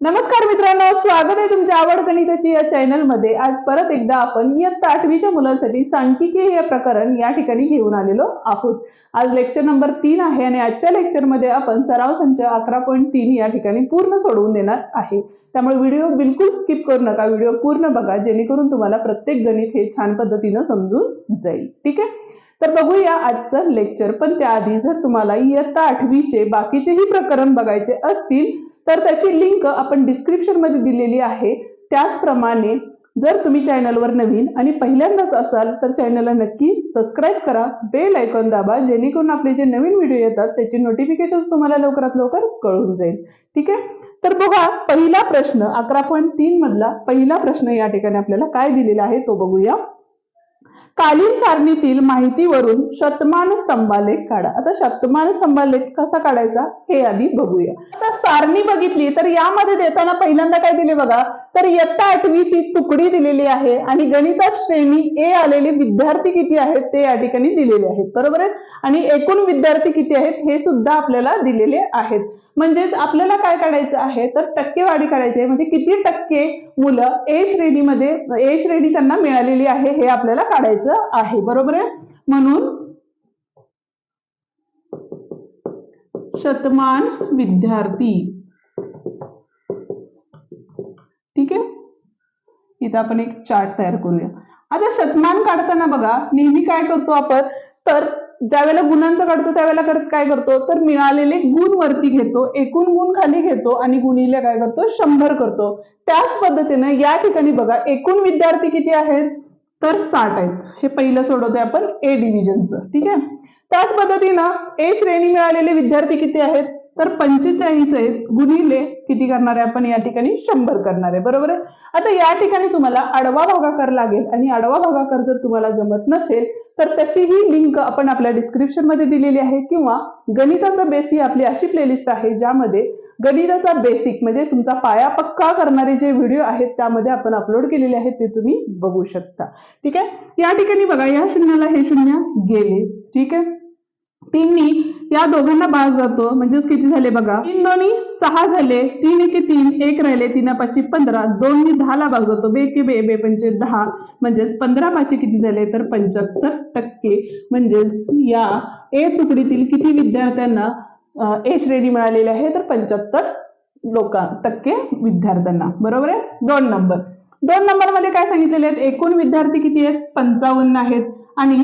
नमस्कार मित्रांनो स्वागत आहे तुमच्या आवड गणिताची या चॅनलमध्ये. आज परत एकदा आपण इयत्ता आठवीच्या मुलांसाठी सांख्यिकी हे प्रकरण या ठिकाणी घेऊन आलेलो आहोत. आज लेक्चर नंबर तीन आहे आणि आजच्या लेक्चरमध्ये आपण सराव संच अकरा पॉईंट तीन या ठिकाणी पूर्ण सोडवून देणार आहे. त्यामुळे व्हिडिओ बिलकुल स्किप करू नका. व्हिडिओ पूर्ण बघा जेणेकरून तुम्हाला प्रत्येक गणित हे छान पद्धतीनं समजून जाईल. ठीक आहे? तर बघूया आजचं लेक्चर पण त्याआधी जर तुम्हाला इयत्ता आठवीचे बाकीचेही प्रकरण बघायचे असतील तर त्याची लिंक आपण डिस्क्रिप्शनमध्ये दिलेली आहे. त्याचप्रमाणे जर तुम्ही चॅनलवर नवीन आणि पहिल्यांदाच असाल तर चॅनलला नक्की सबस्क्राईब करा. बेल आयकॉन दाबा जेणेकरून आपले जे नवीन व्हिडिओ येतात त्याची नोटिफिकेशन तुम्हाला लवकरात लवकर कळून जाईल. ठीक आहे? तर बघा पहिला प्रश्न अकरा पॉईंट तीन मधला पहिला प्रश्न या ठिकाणी आपल्याला काय दिलेला आहे तो बघूया. कालीन सारणीतील माहितीवरून शतमान स्तंभालेख काढा. आता शतमान स्तंभालेख कसा काढायचा? हे आधी बघूया. आता सारणी बघितली तर यामध्ये देताना पहिल्यांदा काय दिले बघा? तर इयत्ता आठवीची तुकडी दिलेली आहे आणि गणितात श्रेणी ए आलेले विद्यार्थी किती आहेत? ते या ठिकाणी दिलेले आहेत. बरोबर आहे? आणि एकूण विद्यार्थी किती आहेत? हे सुद्धा आपल्याला दिलेले आहेत. म्हणजेच आपल्याला काय काढायचं आहे? तर टक्केवारी करायची आहे. म्हणजे किती टक्के मुलं ए श्रेणीमध्ये ए श्रेणी त्यांना मिळालेली आहे हे आपल्याला काढायचं आहे. बरोबर आहे? म्हणून शतमान विद्यार्थी. ठीक आहे? इथं आपण एक चार्ट तयार करूया. आता शतमान काढताना बघा नेहमी काय करतो आपण? तर ज्यावेळेला गुणांचं काढतो त्यावेळेला करत काय करतो? तर मिळालेले गुण वरती घेतो. एकूण गुण खाली घेतो आणि गुणीला काय करतो? शंभर करतो. त्याच पद्धतीने या ठिकाणी बघा एकूण विद्यार्थी किती आहेत? तर साठ आहेत. हे पहिलं सोडवतोय आपण ए डिव्हिजनचं ठीक आहे? त्याच पद्धतीनं ए श्रेणी मिळालेले विद्यार्थी किती आहेत? तर पंचेचाळीस आहेत गुणिले किती करणार आहे आपण या ठिकाणी? शंभर करणार. आहे बरोबर आहे? आता या ठिकाणी तुम्हाला आडवा भागाकार लागेल आणि आडवा भागाकार जर तुम्हाला जमत नसेल तर त्याची ही लिंक आपण आपल्या डिस्क्रिप्शनमध्ये दिलेली आहे किंवा गणिताचा बेस ही आपली अशी प्लेलिस्ट आहे ज्यामध्ये गणिताचा बेसिक म्हणजे तुमचा पाया पक्का करणारे जे व्हिडिओ आहेत त्यामध्ये आपण अपलोड केलेले आहेत ते तुम्ही बघू शकता. ठीक आहे? या ठिकाणी बघा या शून्याला हे शून्य गेले. ठीक आहे? तीननी या दोघांना भाग जातो. म्हणजेच किती झाले बघा? तीन दोन्ही सहा झाले. तीन एके तीन एक राहिले. तीन पाचशे पंधरा. दोन्ही दहाला भाग जातो. बे के बे बे पंचे दहा. म्हणजेच पंधरा पाचशे किती झाले? तर पंच्याहत्तर टक्के. म्हणजेच या ए तुकडीतील किती विद्यार्थ्यांना ए श्रेणी मिळालेली आहे? तर पंच्याहत्तर लोक टक्के विद्यार्थ्यांना. बरोबर आहे? दोन नंबर. दोन नंबरमध्ये काय सांगितलेले आहेत? एकूण विद्यार्थी किती आहेत? पंचावन्न आहेत. आणि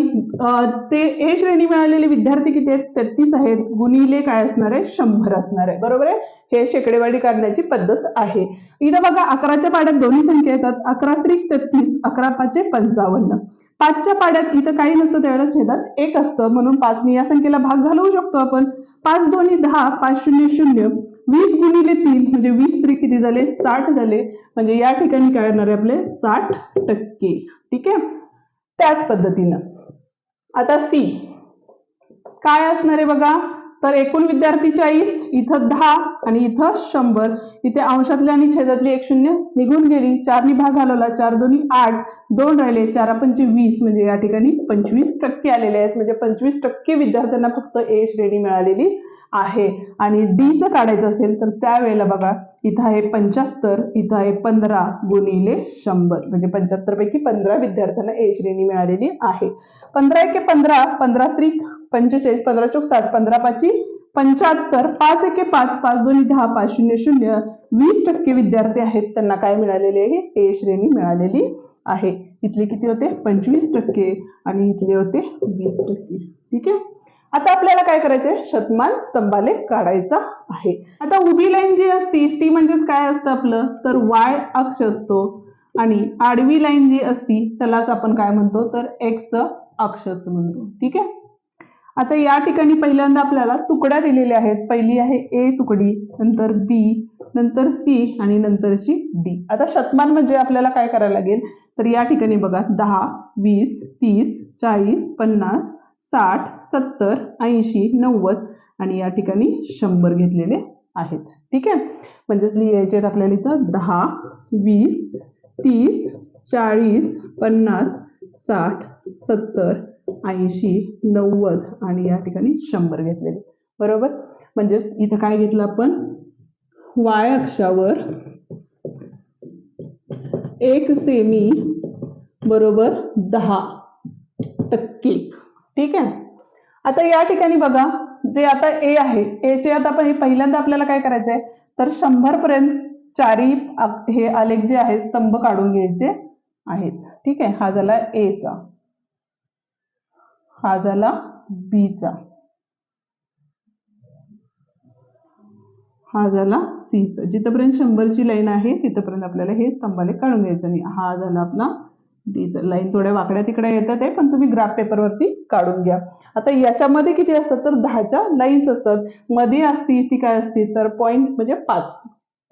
ते ए श्रेणी मिळालेले विद्यार्थी किती आहेत? तेहतीस आहेत. गुणिले काय असणार आहे? शंभर असणार आहे. बरोबर आहे? हे शेकडेवाडी करण्याची पद्धत आहे. इथं बघा अकराच्या पाड्यात दोन्ही संख्या येतात. अकरा त्रिक तेहतीस अकरा पाचशे पंचावन्न. पाचच्या पाड्यात इथं काही नसतं त्यावेळेला छेदात एक असतं. म्हणून पाचने या संख्येला भाग घालवू शकतो आपण. पाच दोन्ही दहा पाच शून्य शून्य. वीस गुणिले तीन म्हणजे वीस त्रिक किती झाले? साठ झाले. म्हणजे या ठिकाणी काय येणार आहे आपले? साठ टक्के. ठीक आहे? त्याच पद्धतीनं. आता सी काय असणार आहे बघा? तर एकूण विद्यार्थी चाळीस इथं दहा आणि इथं शंभर. इथे अंशातली आणि छेदातली एक शून्य निघून गेली. चारनी भाग घालवला. चार दोन्ही आठ दोन राहिले. चार पंचे वीस म्हणजे या ठिकाणी पंचवीस टक्के आलेले आहेत. म्हणजे पंचवीस टक्के विद्यार्थ्यांना फक्त ए श्रेणी मिळालेली आहे. आणि डीचं काढायचं असेल तर त्यावेळेला बघा इथं आहे पंच्याहत्तर इथं आहे पंधरा गुणिले शंभर. म्हणजे पंच्याहत्तर पैकी पंधरा विद्यार्थ्यांना ए श्रेणी मिळालेली आहे. पंधरा एके पंधरा पंधरा त्रिक पंचेचाळीस पंधरा चौक साठ पंधरा पाची पंच्याहत्तर पाच एके पाच पाच दोन्ही दहा पाच शून्य शून्य. वीस टक्के विद्यार्थी आहेत त्यांना काय मिळालेले आहे? ए श्रेणी मिळालेली आहे. इथले किती होते? पंचवीस टक्के. आणि इथले होते वीस टक्के. ठीक आहे? आता आपल्याला काय करायचंय? शतमान स्तंभालेख काढायचा आहे. आता उभी लाईन जी असती ती म्हणजेच काय असतं आपलं? तर वाय अक्ष असतो. आणि आडवी लाईन जी असती त्यालाच आपण काय म्हणतो? तर एक्स अक्ष असं म्हणतो. ठीक आहे? आता या ठिकाणी पहिल्यांदा आपल्याला तुकड्या दिलेल्या आहेत. पहिली आहे ए तुकडी नंतर बी नंतर सी आणि नंतरची डी आता शतमान म्हणजे आपल्याला काय करायला लागेल? तर या ठिकाणी बघा दहा वीस तीस चाळीस पन्नास साठ सत्तर ऐंशी नव्वद आणि या ठिकाणी शंभर घेतलेले आहेत. ठीक आहे? म्हणजेच लिहायचे आहेत आपल्याला इथं दहा वीस तीस चाळीस पन्नास साठ सत्तर ऐंशी नव्वद आणि या ठिकाणी शंभर घेतलेले. बरोबर? म्हणजेच इथं काय घेतलं आपण? वाय अक्षावर एक सेमी बरोबर दहा टक्के. ठीक आहे? आता या ठिकाणी बघा जे आता ए आहे ए चे आता पण पहिल्यांदा आपल्याला काय करायचंय? तर शंभर पर्यंत चारी हे आलेख जे आहेत स्तंभ काढून घ्यायचे आहेत. ठीक आहे? हा झाला ए चा. हा झाला बीचा. हा झाला सी जिथंपर्यंत जिथपर्यंत शंभरची लाईन आहे तिथपर्यंत आपल्याला हे स्तंभाले काढून घ्यायचं नाही. हा झाला आपला डीचा. लाईन थोड्या वाकड्या तिकडे येतात आहे पण तुम्ही ग्राफ पेपरवरती काढून घ्या. आता याच्यामध्ये किती असतात? तर दहाच्या लाईन्स असतात. मध्ये असती ती काय असती? तर पॉईंट म्हणजे पाच.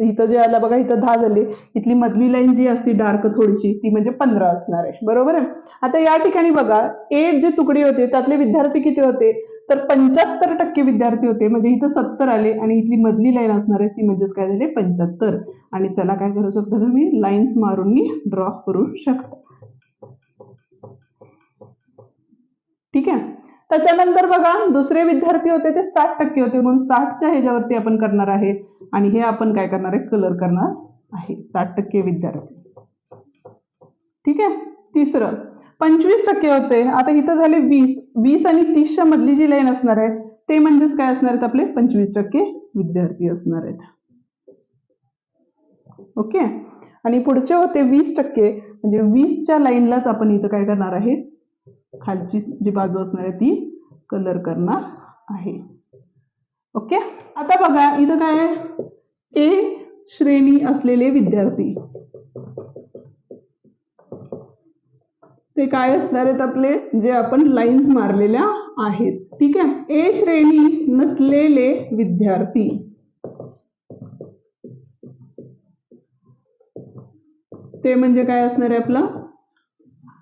तर इथं जे आलं बघा इथं दहा झाली. इथली मधली लाईन जी असती डार्क थोडीशी ती म्हणजे पंधरा असणार आहे. बरोबर आहे? आता या ठिकाणी बघा एट जे तुकडे होते त्यातले विद्यार्थी किती होते? तर पंच्याहत्तर टक्के विद्यार्थी होते. म्हणजे इथं सत्तर आले आणि इथली मधली लाईन असणार आहे ती म्हणजेच काय झाले? पंच्याहत्तर. आणि त्याला काय करू शकतो तुम्ही? लाईन्स मारून मी ड्रॉ करू शकता. ठीक आहे? त्याच्यानंतर बघा दुसरे विद्यार्थी होते ते साठ टक्के होते. म्हणून साठच्या ह्याच्यावरती आपण करणार आहे. आणि हे आपण काय करणार आहे? कलर करणार आहे. साठ टक्के विद्यार्थी. ठीक आहे? तिसरं. पंचवीस टक्के होते. आता इथं झाले वीस. वीस आणि तीसच्या मधली जी लाईन असणार आहे ते म्हणजेच काय असणार आहेत आपले? पंचवीस टक्के विद्यार्थी असणार आहेत. ओके? आणि पुढचे होते वीस टक्के. म्हणजे वीसच्या लाईनलाच आपण इथं काय करणार आहे? खालची जी बाजू असणार आहे ती कलर करणार आहे. ओके? आता बघा इथं काय ए श्रेणी असलेले विद्यार्थी. ते काय असणार आहेत आपले? जे आपण लाईन्स मारलेल्या आहेत. ठीक आहे? ए श्रेणी नसलेले विद्यार्थी. ते म्हणजे काय असणार आहे आपलं?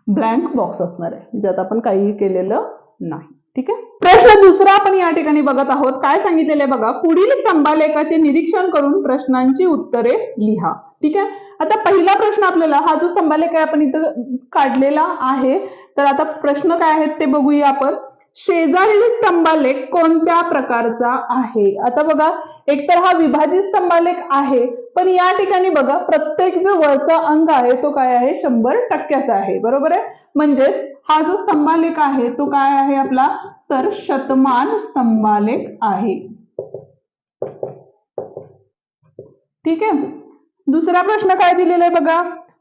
ब्लँक बॉक्स असणार आहे ज्यात आपण काहीही केलेलं नाही. ठीक आहे? प्रश्न दुसरा आपण या ठिकाणी बघत आहोत. काय सांगितलेलं आहे बघा? पुढील स्तंभालेखाचे निरीक्षण करून प्रश्नांची उत्तरे लिहा. ठीक आहे? आता पहिला प्रश्न आपल्याला हा जो स्तंभालेख आहे आपण इथं काढलेला आहे. तर आता प्रश्न काय आहेत ते बघूया आपण. शेजारील स्तंभालेख कोणत्या प्रकारचा आहे? आता बघा एकतर हा विभाजित स्तंभालेख आहे पण या ठिकाणी बघा प्रत्येक जो वरचा अंक आहे तो काय आहे? शंभर टक्क्याचा आहे. बरोबर आहे? म्हणजेच हा जो स्तंभालेख आहे तो काय आहे आपला? तर शतमान स्तंभालेख आहे. ठीक आहे? दुसरा प्रश्न काय दिलेला आहे बघा?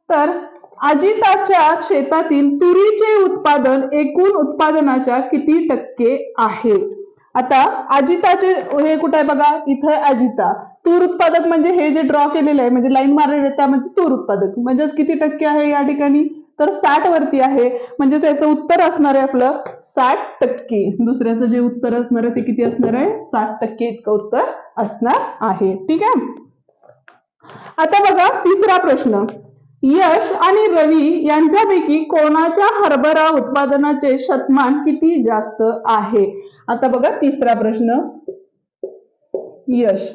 तर अजिताच्या शेतातील तुरीचे उत्पादन एकूण उत्पादनाच्या किती टक्के आहे? आता अजिताचे हे कुठे आहे बघा? इथं अजिता. तूर उत्पादक म्हणजे हे जे ड्रॉ केलेलं आहे म्हणजे लाईन मारलेले त्या त्यामध्ये तूर उत्पादक. म्हणजेच किती टक्के आहे या ठिकाणी? तर साठ वरती आहे. म्हणजे त्याचं उत्तर असणार आहे आपलं साठ टक्के. दुसऱ्याचं जे उत्तर असणार आहे ते किती असणार आहे? साठ टक्के इतकं उत्तर असणार आहे. ठीक आहे? आता बघा तिसरा प्रश्न. यश आणि रवी यांच्यापैकी कोणाच्या हरभरा उत्पादनाचे शतमान किती जास्त आहे? आता बघा तिसरा प्रश्न. यश.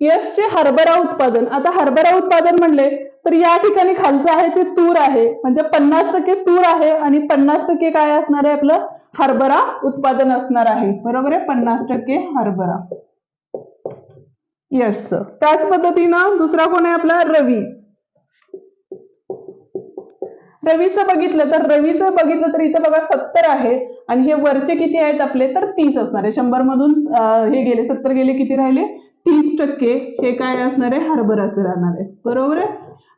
यशचे हरभरा उत्पादन. आता हरभरा उत्पादन म्हणले तर या ठिकाणी खालचं आहे ते तूर आहे. म्हणजे पन्नास टक्के तूर आहे आणि पन्नास टक्के काय असणार आहे आपलं? हरभरा उत्पादन असणार आहे. बरोबर आहे? पन्नास टक्के हरभरा. यश. त्याच पद्धतीनं दुसरा कोण आहे आपला? रवी. रवीचं बघितलं तर रवीचं बघितलं तर इथं बघा सत्तर आहे. आणि हे वरचे किती आहेत आपले? तर तीस असणार आहे. शंभर मधून हे गेले सत्तर गेले किती राहिले? तीस टक्के. हे काय असणार आहे? हरभराचं राहणार आहे. बरोबर आहे?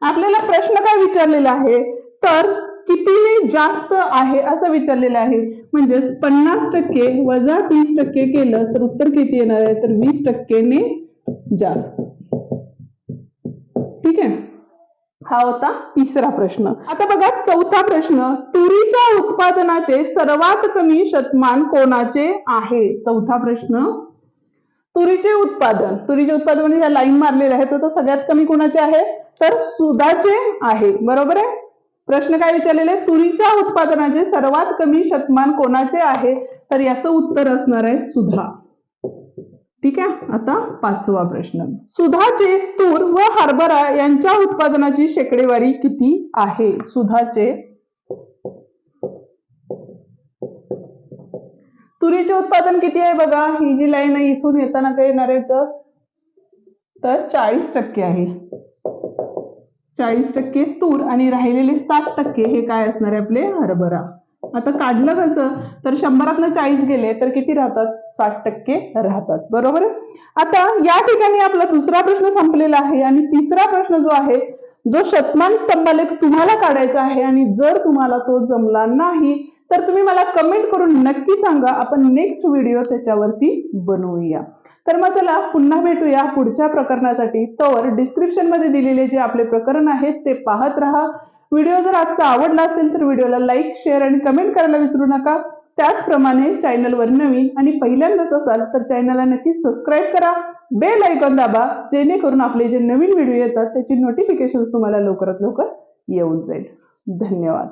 आपल्याला प्रश्न काय विचारलेला आहे? तर कितीने जास्त आहे असं विचारलेलं आहे. म्हणजेच पन्नास टक्के वजा तीस टक्के केलं तर उत्तर किती येणार आहे? तर वीस टक्केने जास्त. हा होता तिसरा प्रश्न. आता बघा चौथा प्रश्न तुरीच्या उत्पादनाचे सर्वात कमी शतमान कोणाचे आहे? चौथा प्रश्न तुरीचे उत्पादन. तुरीचे उत्पादन म्हणजे ह्या लाईन मारलेल्या आहेत तर सगळ्यात कमी कोणाचे आहे? तर सुधाचे आहे. बरोबर आहे? प्रश्न काय विचारलेले? तुरीच्या उत्पादनाचे सर्वात कमी शतमान कोणाचे आहे? तर याचं उत्तर असणार आहे सुधा. ठीक आहे? आता पाचवा प्रश्न. सुधाचे तूर व हरभरा यांच्या उत्पादनाची शेकडेवारी किती आहे? सुधाचे तुरीचे उत्पादन किती आहे बघा? ही जी लाईन आहे इथून येताना काय येणार आहे तर? तर चाळीस टक्के आहे. चाळीस टक्के तूर आणि राहिलेले सात टक्के हे काय असणार आहे आपले? हरभरा. आता काढलं कसं? तर शंभरातनं चाळीस गेले तर किती राहतात? साठ टक्के राहतात. बरोबर? आता या ठिकाणी आपला दुसरा प्रश्न संपलेला आहे आणि तिसरा प्रश्न जो आहे जो शतमान स्तंभालेख तुम्हाला काढायचा आहे आणि जर तुम्हाला तो जमला नाही तर तुम्ही मला कमेंट करून नक्की सांगा. आपण नेक्स्ट व्हिडिओ त्याच्यावरती बनवूया. तर मग चला पुन्हा भेटूया पुढच्या प्रकरणासाठी. तर डिस्क्रिप्शनमध्ये दिलेले जे आपले प्रकरण आहेत ते पाहत राहा. व्हिडिओ जर आजचा आवडला असेल तर व्हिडिओला लाईक शेअर आणि कमेंट करायला विसरू नका. त्याचप्रमाणे चॅनलवर नवीन आणि पहिल्यांदाच असाल तर चॅनलला नक्की सबस्क्राईब करा. बेल आयकॉन दाबा जेणेकरून आपले जे नवीन व्हिडिओ येतात त्याची नोटिफिकेशन तुम्हाला लवकरात लवकर येऊन जाईल. धन्यवाद.